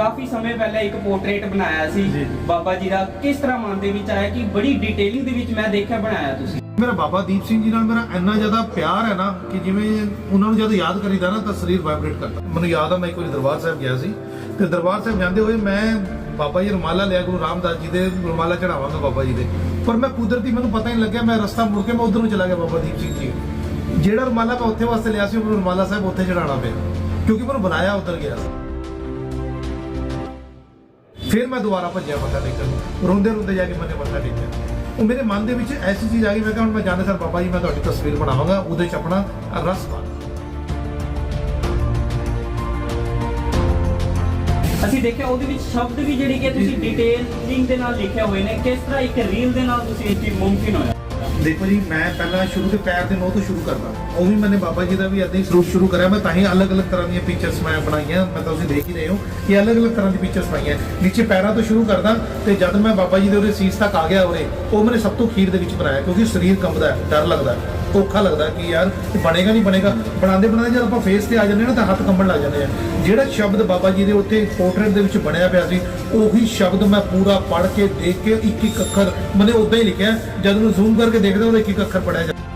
ਕਾਫੀ ਸਮੇਂ ਪਹਿਲਾਂ ਇੱਕ ਪੋਰਟਰੇਟ ਬਣਾਇਆ ਸੀ। ਬਾਬਾ ਜੀ ਦਾ। ਕਿਸ ਤਰ੍ਹਾਂ ਮਨ ਦੇ ਵਿੱਚ ਆਇਆ ਕਿ ਬੜੀ ਡਿਟੇਲਿੰਗ ਦੇ ਵਿੱਚ ਮੈਂ ਦੇਖਿਆ ਬਣਾਇਆ ਤੁਸੀਂ? ਮੇਰਾ ਬਾਬਾ ਦੀਪ ਸਿੰਘ ਜੀ ਨਾਲ ਮੇਰਾ ਇੰਨਾ ਜ਼ਿਆਦਾ ਪਿਆਰ ਹੈ ਨਾ ਕਿ ਜਿਵੇਂ ਉਹਨਾਂ ਨੂੰ ਜਦ ਯਾਦ ਕਰੀਦਾ ਨਾ ਤਾਂ ਸਰੀਰ ਵਾਈਬ੍ਰੇਟ ਕਰਦਾ। ਮੈਨੂੰ ਯਾਦ ਆ ਮੈਂ ਇੱਕ ਵਾਰੀ ਦਰਬਾਰ ਸਾਹਿਬ ਗਿਆ ਸੀ ਤੇ ਦਰਬਾਰ ਸਾਹਿਬ ਜਾਂਦੇ ਹੋਏ ਮੈਂ ਬਾਬਾ ਜੀ ਰੁਮਾਲਾ ਲਿਆ ਗੁਰੂ ਰਾਮਦਾਸ ਜੀ ਦੇ ਰੁਮਾਲਾ ਚੜਾਵਾਂਗਾ ਬਾਬਾ ਜੀ ਦੇ। ਪਰ ਮੈਂ ਕੁਦਰਤੀ ਮੈਨੂੰ ਪਤਾ ਹੀ ਨਹੀਂ ਲੱਗਿਆ ਮੈਂ ਰਸਤਾ ਮੁੜ ਕੇ ਮੈਂ ਉਧਰ ਨੂੰ ਚਲਾ ਗਿਆ ਬਾਬਾ ਦੀਪ ਸਿੰਘ ਜੀ। ਜਿਹੜਾ ਰੁਮਾਲਾ ਮੈਂ ਉੱਥੇ ਵਾਸਤੇ ਲਿਆ ਸੀ ਉਹ ਰੁਮਾਲਾ ਸਾਹਿਬ ਉੱਥੇ ਚੜਾਉਣਾ ਪਿਆ। ਕਿਉਂਕਿ ਮੈਨੂੰ ਬੁਲਾਇਆ ਉਧਰ ਗਿਆ। ਫਿਰ ਮੈਂ ਦੁਬਾਰਾ ਭੱਜਿਆ ਮੱਥਾ ਟੇਕਣ ਰੋਂਦੇ ਰੋਂਦੇ ਜਾ ਕੇ ਮੈंने ਮੱਥਾ ਟੇਕਿਆ ਉਹ ਮੇਰੇ ਮਨ ਦੇ ਵਿੱਚ ਐਸੀ ਚੀਜ਼ ਆ ਗਈ ਮੈਂ ਕਿਹਾ ਹੁਣ ਮੈਂ ਜਾਣੇ ਸਰ ਬਾਬਾ ਜੀ ਮੈਂ ਤੁਹਾਡੀ ਤਸਵੀਰ ਬਣਾਵਾਂਗਾ ਉਹਦੇ ਚ ਆਪਣਾ ਰਸ ਪਾ ਅਸੀਂ ਦੇਖਿਆ ਉਹਦੇ ਵਿੱਚ ਸ਼ਬਦ ਵੀ ਜਿਹੜੇ ਕਿ ਤੁਸੀਂ ਡਿਟੇਲਿੰਗ ਦੇ ਨਾਲ ਲਿਖਿਆ ਹੋਏ ਨੇ ਕਿਸ ਤਰ੍ਹਾਂ ਇੱਕ ਰੀਲ ਦੇ ਨਾਲ ਤੁਸੀਂ ਇਹ ਚੀਜ਼ ਮੁਮਕਿਨ ਹੋਇਆ ਦੇਖੋ ਜੀ, ਮੈਂ ਪਹਿਲਾਂ ਸ਼ੁਰੂ ਤੋਂ ਪੈਰ ਦੇ ਨੋਹ ਤੋਂ ਸ਼ੁਰੂ ਕਰਦਾ। ਉਹ ਵੀ ਮੈਨੇ ਬਾਬਾ ਜੀ ਦਾ ਵੀ ਏਦਾਂ ਹੀ ਸਰੂਪ ਸ਼ੁਰੂ ਕਰਿਆ। ਮੈਂ ਤਾਂ ਹੀ ਅਲੱਗ-ਅਲੱਗ ਤਰ੍ਹਾਂ ਦੀਆਂ ਪਿਕਚਰਸ ਮੈਂ ਬਣਾਈਆਂ। ਮੈਂ ਤਾਂ ਤੁਸੀਂ ਦੇਖ ਹੀ ਰਹੇ ਹੋ ਕਿ ਅਲੱਗ-ਅਲੱਗ ਤਰ੍ਹਾਂ ਦੀ ਪਿਕਚਰਸ ਬਣਾਈਆਂ। ਨੀਚੇ ਪੈਰਾਂ ਤੋਂ ਸ਼ੁਰੂ ਕਰਦਾ ਤੇ ਜਦ ਮੈਂ ਬਾਬਾ ਜੀ ਦੇ ਉਹਦੇ ਸੀਸ ਤੱਕ ਆ ਗਿਆ ਉਰੇ, ਉਹ ਮੈਨੇ ਸਭ ਤੋਂ ਖੀਰ ਦੇ ਵਿੱਚ ਬਣਾਇਆ ਕਿਉਂਕਿ ਸਰੀਰ ਕੰਬਦਾ, ਡਰ ਲੱਗਦਾ। ਧੋਖਾ ਲੱਗਦਾ ਕਿ ਯਾਰ ਬਣੇਗਾ ਨਹੀਂ ਬਣੇਗਾ। ਬਣਾਉਂਦੇ ਬਣਾਉਂਦੇ ਜਦ ਆਪਾਂ ਫੇਸ ਤੇ ਆ ਜਾਂਦੇ ਹਾਂ ਨਾ ਤਾਂ ਹੱਥ ਕੰਬਣ ਲੱਗ ਜਾਂਦੇ ਆ। ਜਿਹੜਾ ਸ਼ਬਦ ਬਾਬਾ ਜੀ ਦੇ ਉੱਤੇ ਪੋਰਟਰੇਟ ਦੇ ਵਿੱਚ ਬਣਿਆ ਪਿਆ ਸੀ, ਉਹੀ ਸ਼ਬਦ ਮੈਂ ਪੂਰਾ ਪੜ੍ਹ ਕੇ ਦੇਖ ਕੇ ਇੱਕ ਇੱਕ ਅੱਖਰ ਮੈंने ਉਦਾਂ ਹੀ ਲਿਖਿਆ, ਜਦ ਨੂੰ ਜ਼ੂਮ ਕਰਕੇ ਦੇਖਦਾ ਉਹਦਾ ਇੱਕ ਇੱਕ ਅੱਖਰ ਪੜਿਆ ਜਾਂਦਾ।